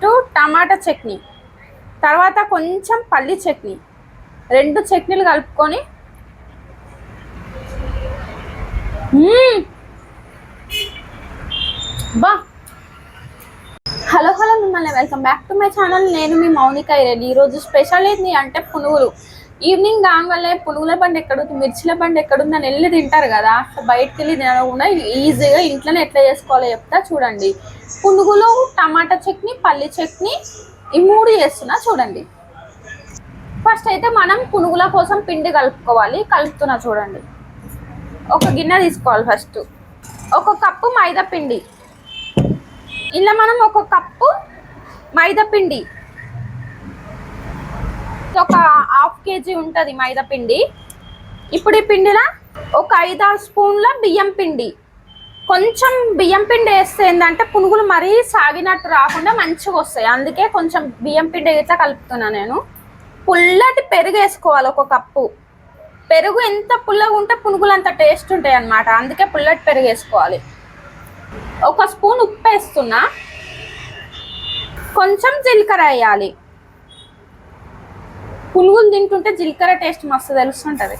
To టమాటా చట్నీ తర్వాత కొంచెం పల్లి చట్నీ రెండు చట్నీలు కలుపుకొని బా. Hello welcome back to my channel. నేను మీ మౌనిక ఈ ఈరోజు స్పెషల్ ఏంటి అంటే పునుగులు. ఈవినింగ్ కాగానే పునుగుల బండి ఎక్కడుంది మిర్చిల బండి ఎక్కడుంది అని వెళ్ళి తింటారు కదా. బయటకు వెళ్ళి తినకుండా ఈజీగా ఇంట్లోనే ఎట్లా చేసుకోవాలో చెప్తా చూడండి. పునుగులు టమాటా చట్నీ పల్లి చట్నీ ఈ మూడు చేస్తున్నా చూడండి. ఫస్ట్ అయితే మనం పునుగుల కోసం పిండి కలుపుకోవాలి. కలుపుతున్నా చూడండి. ఒక గిన్నె తీసుకోవాలి ఫస్ట్ ఒక కప్పు మైదా పిండి. ఇలా మనం ఒక కప్పు మైదాపిండి. ఒక హాఫ్ కేజీ ఉంటుంది మైదాపిండి. ఇప్పుడు ఈ పిండిలో ఒక ఐదారు స్పూన్ల బియ్యం పిండి. కొంచెం బియ్యం పిండి వేస్తే ఏంటంటే పునుగులు మరీ సాగినట్టు రాకుండా మంచిగా వస్తాయి. అందుకే కొంచెం బియ్యం పిండి ఇట్లా కలుపుతున్నా నేను. పుల్లటి పెరుగు వేసుకోవాలి ఒక కప్పు. పెరుగు ఎంత పుల్లగా ఉంటే పునుగులు అంత టేస్ట్ ఉంటాయి అన్నమాట అందుకే పుల్లటి పెరుగు వేసుకోవాలి. ఒక స్పూన్ ఉప్పు వేస్తున్నా. కొంచెం జీలకర్ర వేయాలి. పునుగులు తింటుంటే జీలకర్ర టేస్ట్ మస్తు తెలుస్తుంటుంది.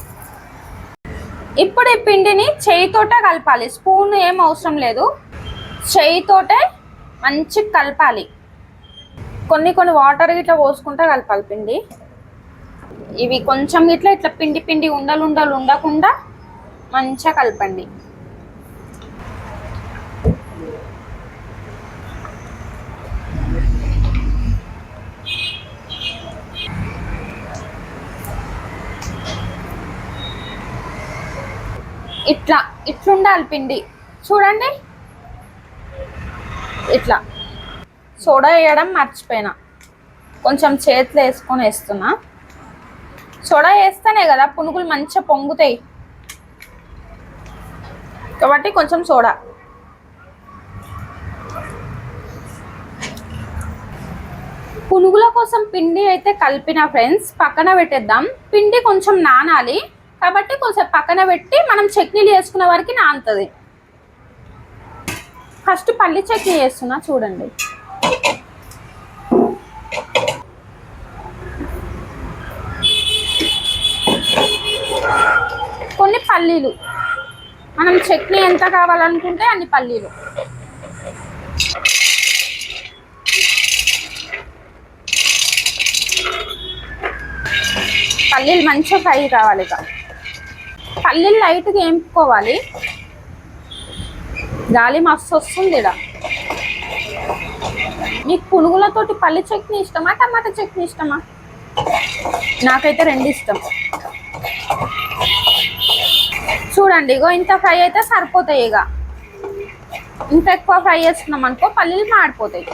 ఇప్పుడు ఈ పిండిని చేయితోటే కలపాలి. స్పూన్ ఏం అవసరం లేదు. చేయితోటే మంచి కలపాలి. కొన్ని కొన్ని వాటర్ ఇట్లా పోసుకుంటా కలపాలి పిండి. ఇవి కొంచెం ఇట్లా ఇట్లా పిండి పిండి ఉండలు ఉండలు ఉండకుండా మంచిగా కలపండి. ఇట్లా ఇట్లుండాలి పిండి. చూడండి. ఇట్లా. సోడా వేయడం మర్చిపోయినా. కొంచెం చేతిలో వేసుకొని వేస్తున్నా. సోడా వేస్తేనే కదా పునుగులు మంచిగా పొంగుతాయి. కాబట్టి కొంచెం సోడా. పునుగుల కోసం పిండి అయితే కలిపిన ఫ్రెండ్స్. పక్కన పెట్టేద్దాం. పిండి కొంచెం నానాలి. కాబట్టి కొంచెం పక్కన పెట్టి మనం చట్నీలు వేసుకునే వరకు నానుతుంది. ఫస్ట్ పల్లి చట్నీ వేస్తున్నా చూడండి. కొన్ని పల్లీలు. మనం చట్నీ ఎంత కావాలనుకుంటే అన్ని పల్లీలు. పల్లీలు మంచిగా ఫ్రై కావాలి ఇక. పల్లీలు లైట్గా వేపుకోవాలి గాలి మస్తు వస్తుంది ఇక్కడ మీకు పునుగులతోటి పల్లి చట్నీ ఇష్టమా టమాటా చట్నీ ఇష్టమా? నాకైతే రెండు ఇష్టం. చూడండి ఇగో ఇంత ఫ్రై అయితే సరిపోతాయి ఇక ఇంత ఎక్కువ ఫ్రై చేస్తున్నాం అనుకో పల్లీలు మాడిపోతాయి.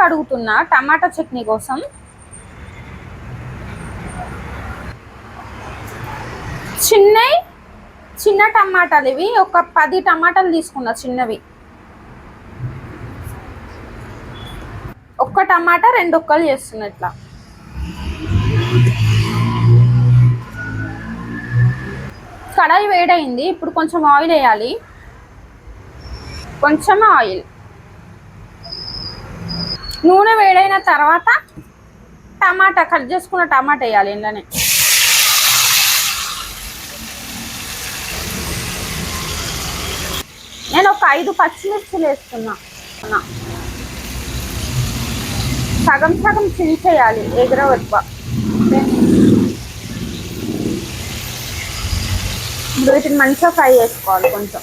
టమాటా కడుగుతున్నా టమాటా చట్నీ కోసం. చిన్నవి చిన్న టమాటాలు ఇవి. ఒక పది టమాటాలు తీసుకున్నా చిన్నవి. ఒక్క టమాటా రెండు ఒక్కలు చేస్తున్నా ఇట్లా. కడాయి వేడైంది. ఇప్పుడు కొంచెం ఆయిల్ వేయాలి. కొంచెం ఆయిల్. నూనె వేడైన తర్వాత టమాటా కట్ చేసుకున్న టమాటా వేయాలి ఇంట్లోనే నేను ఒక ఐదు పచ్చిమిర్చిలు వేస్తున్నా. సగం సగం చించేయాలి ఎగరవద్దు ఇప్పుడు వీటిని మంచిగా ఫ్రై చేసుకోవాలి కొంచెం.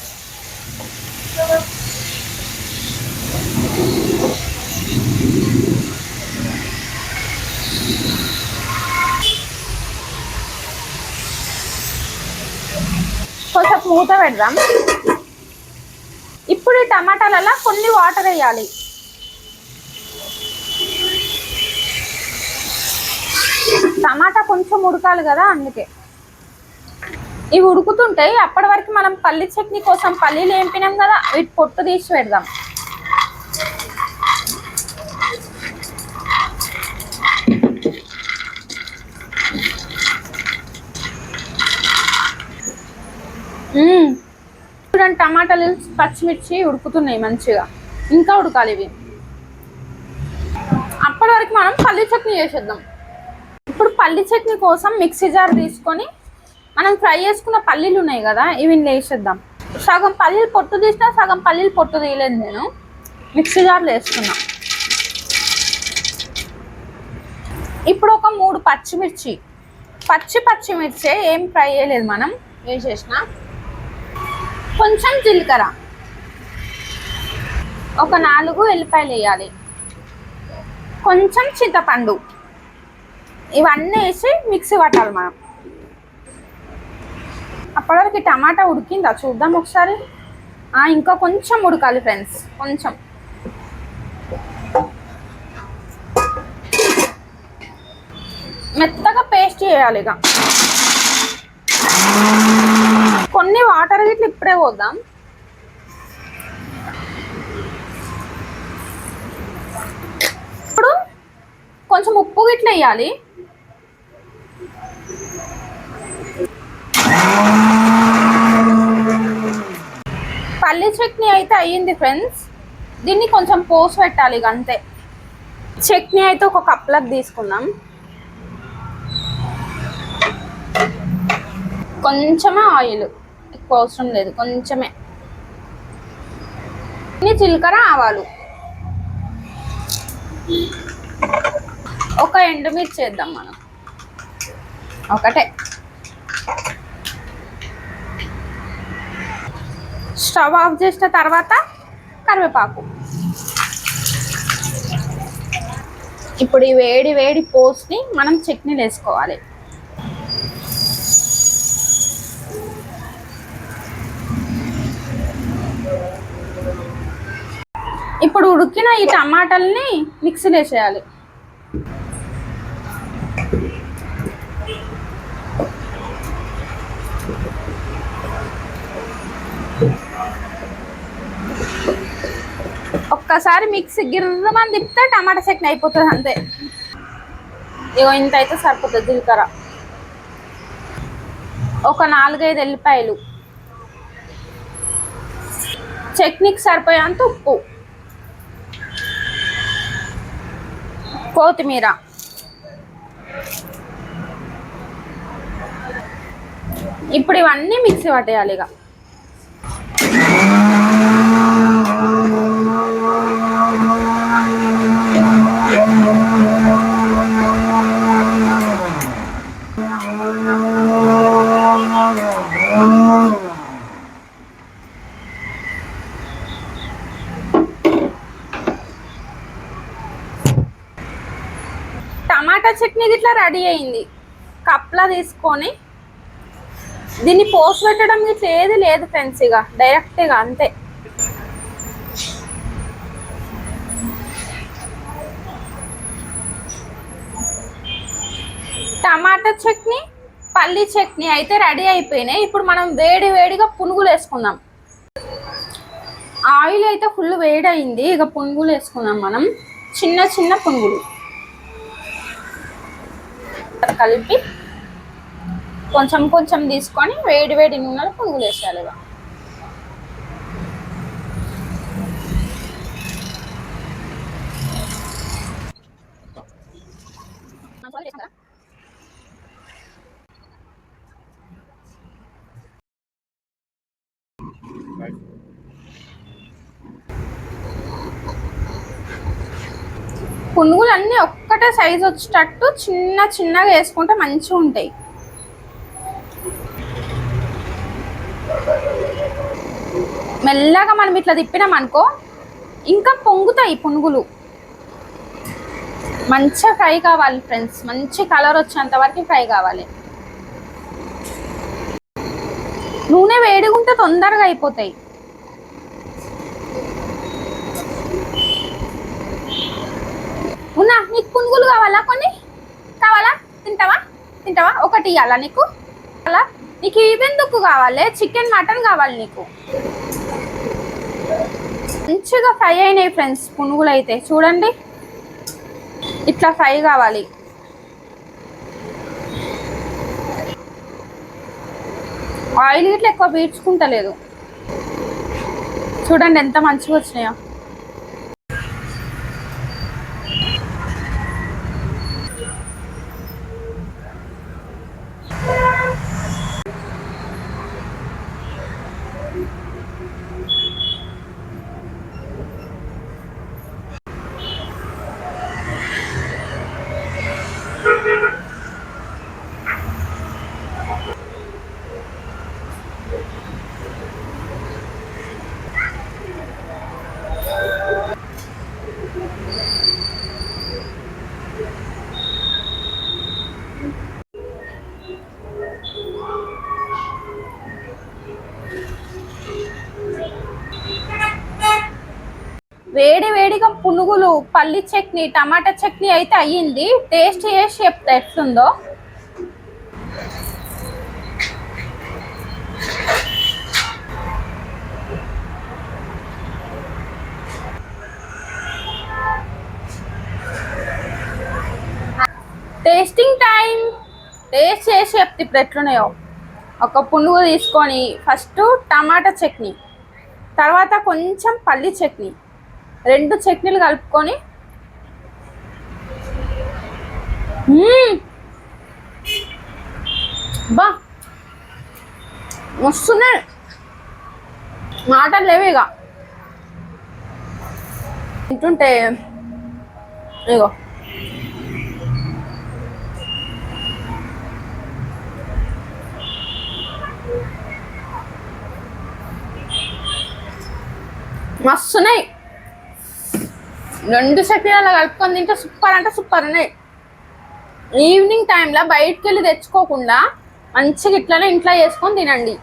కొంచెం మూత పెడదాం. ఇప్పుడు ఈ టమాటాలలో కొన్ని వాటర్ వేయాలి. టమాటా కొంచెం ఉడకాలి కదా అందుకే. ఇవి ఉడుకుతుంటాయి. అప్పటి వరకు మనం పల్లి చట్నీ కోసం పల్లీలు ఏంపినాం కదా వీటి పొట్టు తీసి పెడదాం మ్మ్. చూడండి టమాటాలు పచ్చిమిర్చి ఉడుకుతున్నాయి మంచిగా. ఇంకా ఉడకాలి ఇవి. అప్పటి వరకు మనం పల్లి చట్నీ చేసేద్దాం. ఇప్పుడు పల్లి చట్నీ కోసం మిక్సీ జార్ తీసుకొని మనం ఫ్రై చేసుకున్న పల్లీలు ఉన్నాయి కదా ఇవి వేసేద్దాం సగం పల్లీలు పొట్టు తీసినా సగం పల్లీలు పొట్టు తీయలేదు నేను. మిక్సీ జార్లో వేసుకున్నా ఇప్పుడు ఒక మూడు పచ్చిమిర్చి. పచ్చి పచ్చిమిర్చి ఏం ఫ్రై చేయలేదు మనం. వేసేసిన కొంచెం జీలకర్ర. ఒక నాలుగు ఎల్లిపాయలు వేయాలి. కొంచెం చింతపండు. ఇవన్నీ వేసి మిక్సీ పట్టాలి మనం. అప్పటివరకు టమాటా ఉడికిందా? చూద్దాం ఒకసారి. ఇంకా కొంచెం ఉడకాలి ఫ్రెండ్స్. కొంచెం. మెత్తగా పేస్ట్ చేయాలి ఇక కొన్ని వాటర్ గిట్ల ఇప్పుడే పోద్దాం ఇప్పుడు కొంచెం ఉప్పు గిట్ల వేయాలి. పల్లి చట్నీ అయితే అయ్యింది ఫ్రెండ్స్. దీన్ని కొంచెం పోసి పెట్టాలి అంతే చట్నీ అయితే ఒక కప్లకు తీసుకుందాం. కొంచెమే ఆయిల్. ఎక్కువ అవసరం లేదు కొంచెమే. ఇన్ని జీలకర్ర ఆవాలు. ఒక ఎండుమిర్చి చేద్దాం మనం. ఒకటే. స్టవ్ ఆఫ్ చేసిన తర్వాత కరివేపాకు. ఇప్పుడు ఈ వేడి వేడి పోస్ట్ని మనం చట్నీలు వేసుకోవాలి ఇప్పుడు ఉడికిన ఈ టమాటాలని మిక్సీలో వేసేయాలి. ఒక్కసారి మిక్సీ గిర్రమని తిప్పితే టమాటా చట్నీ అయిపోతుంది అంతే. ఇగో ఇంత అయితే సరిపోతుంది జీలకర్ర. ఒక నాలుగైదు ఎల్లిపాయలు. చట్నీకి సరిపోయేంత ఉప్పు. కొత్తిమీర. ఇప్పుడు ఇవన్నీ మిక్సీ పట్టేయాలి ఇక టమాటా చట్నీ ఇట్లా రెడీ అయింది. కప్లా తీసుకొని దీన్ని పోస్ట్ పెట్టడం ఇట్లా ఏది లేదు ఫ్రెండ్స్ ఇక డైరెక్ట్ ఇక అంతే. టమాటా చట్నీ పల్లి చట్నీ అయితే రెడీ అయిపోయినాయి. ఇప్పుడు మనం వేడి వేడిగా పునుగులు వేసుకుందాం. ఆయిల్ అయితే ఫుల్ వేడి అయింది ఇక పునుగులు వేసుకుందాం మనం. చిన్న చిన్న పునుగులు. కలిపి కొంచెం కొంచెం తీసుకొని వేడి వేడి నూనెలో పునుగులు వేసేయాలి ఇక పునుగులు అన్నీ ఒక్కటే సైజ్ వచ్చేటట్టు చిన్న చిన్నగా వేసుకుంటే మంచిగా ఉంటాయి. మెల్లగా మనం ఇట్లా తిప్పినాం అనుకో ఇంకా పొంగుతాయి పునుగులు. మంచిగా ఫ్రై కావాలి ఫ్రెండ్స్ మంచి కలర్ వచ్చేంత వరకు ఫ్రై కావాలి. నూనె వేడిగుంటే తొందరగా అయిపోతాయి. నీకు పునుగులు కావాలా కొన్ని? కావాలా? తింటావా? తింటావా? ఒకటి ఇవ్వాలా నీకు? అలా నీకు ఇవెందుకు కావాలి? చికెన్ మటన్ కావాలి నీకు. మంచిగా ఫ్రై అయినాయి ఫ్రెండ్స్ పునుగులు అయితే. చూడండి. ఇట్లా ఫ్రై కావాలి. ఆయిల్ ఇట్లా ఎక్కువ పీల్చుకుంటలేదు. చూడండి ఎంత మంచిగా వచ్చినాయో. వేడి వేడిగా పునుగులు పల్లి చట్నీ టమాటా చట్నీ అయితే అయ్యింది. టేస్ట్ చేసి చెప్తా ఎట్లుందో. టేస్టింగ్ టైం టేస్ట్ చేసి చెప్తే ఇప్పుడు ఎట్లున్నాయో. ఒక పునుగు తీసుకొని ఫస్ట్ టమాటా చట్నీ. తర్వాత కొంచెం పల్లి చట్నీ. రెండు చట్నీలు కలుపుకొని. బా. వస్తున్నాయి మాటలు లేవు ఇక తింటుంటే ఇగో. మస్తున్నాయి. రెండు చట్నీలలో కలుపుకొని తింటే సూపర్ అంటే సూపర్ ఉన్నాయి ఈవినింగ్ టైంలో బయటికి వెళ్ళి తెచ్చుకోకుండా మంచిగా ఇట్లనే ఇంట్లో చేసుకొని తినండి.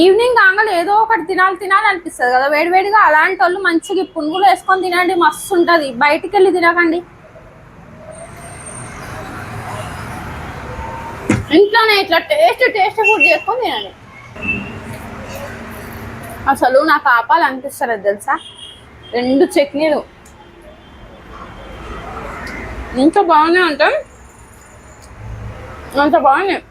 ఈవినింగ్ కాగానే ఏదో ఒకటి తినాలి తినాలి అనిపిస్తుంది కదా. వేడివేడిగా అలాంటి వాళ్ళు మంచిగా పునుగులు వేసుకొని తినండి మస్తు ఉంటుంది. బయటికి వెళ్ళి తినకండి. ఇంట్లోనే ఇట్లా టేస్ట్ టేస్ట్ ఫుడ్ చేసుకొని తినండి. అసలు నాకు ఆపాలనిపిస్తుంది తెలుసా? రెండు చట్నీలు. ఇంత బాగానే ఉంటాయి. అంత బాగున్నాయి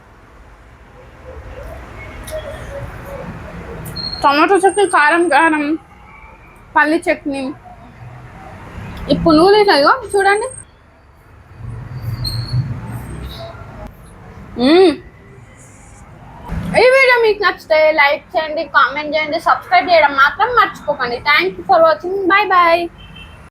టమాటో చట్నీ కారం కారం పల్లి చట్నీ. ఇప్పుడు పునుగులు ఇట్లాగో చూడండి. ఈ వీడియో మీకు నచ్చితే లైక్ చేయండి కామెంట్ చేయండి సబ్స్క్రైబ్ చేయడం మాత్రం మర్చిపోకండి. Thank you for watching bye bye